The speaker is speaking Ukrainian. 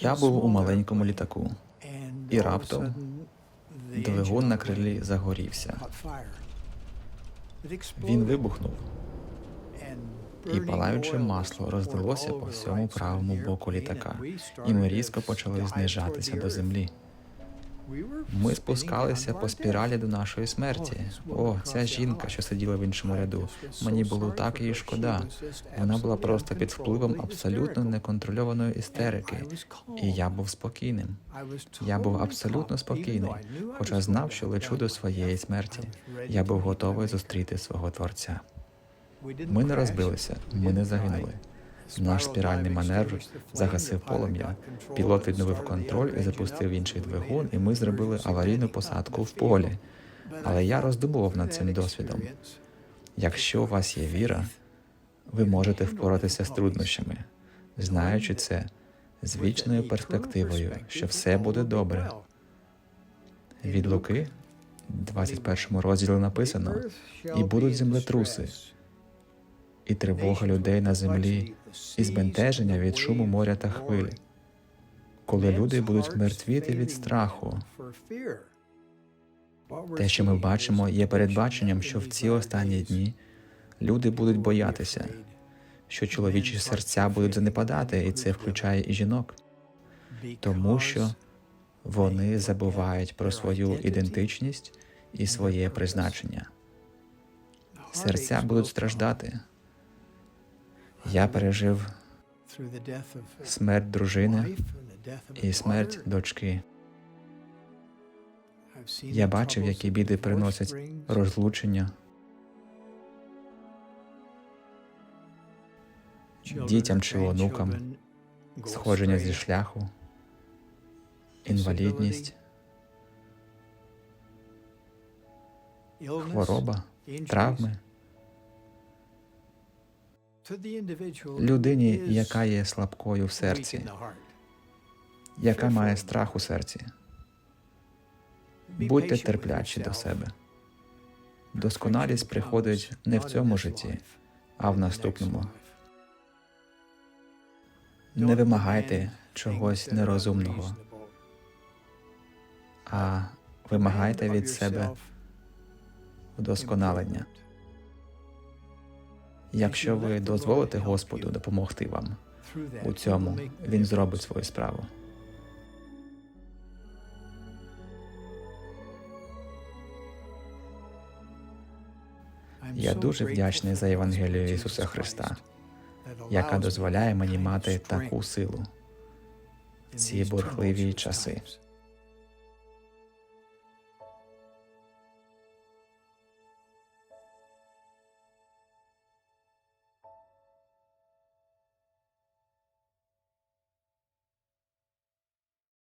Я був у маленькому літаку, і раптом двигун на крилі загорівся. Він вибухнув, і палаюче масло роздалося по всьому правому боку літака, і ми різко почали знижатися до землі. Ми спускалися по спіралі до нашої смерті. О, ця жінка, що сиділа в іншому ряду. Мені було так її шкода. Вона була просто під впливом абсолютно неконтрольованої істерики, і я був спокійним. Я був абсолютно спокійний, хоча знав, що лечу до своєї смерті. Я був готовий зустріти свого творця. Ми не розбилися, ми не загинули. Наш спіральний маневр загасив полум'я. Пілот відновив контроль і запустив інший двигун, і ми зробили аварійну посадку в полі. Але я роздумував над цим досвідом. Якщо у вас є віра, ви можете впоратися з труднощами, знаючи це з вічною перспективою, що все буде добре. Від Луки, 21 розділі написано, і будуть землетруси, і тривога людей на землі, і збентеження від шуму моря та хвиль, коли люди будуть мертвіти від страху. Те, що ми бачимо, є передбаченням, що в ці останні дні люди будуть боятися, що чоловічі серця будуть занепадати, і це включає і жінок, тому що вони забувають про свою ідентичність і своє призначення. Серця будуть страждати. Я пережив смерть дружини і смерть дочки. Я бачив, які біди приносять розлучення. Дітям чи онукам, сходження зі шляху, інвалідність, хвороба, травми. Людині, яка є слабкою в серці, яка має страх у серці. Будьте терплячі до себе. Досконалість приходить не в цьому житті, а в наступному. Не вимагайте чогось нерозумного, а вимагайте від себе вдосконалення. Якщо ви дозволите Господу допомогти вам у цьому, він зробить свою справу. Я дуже вдячний за Євангелію Ісуса Христа, яка дозволяє мені мати таку силу ці бурхливі часи.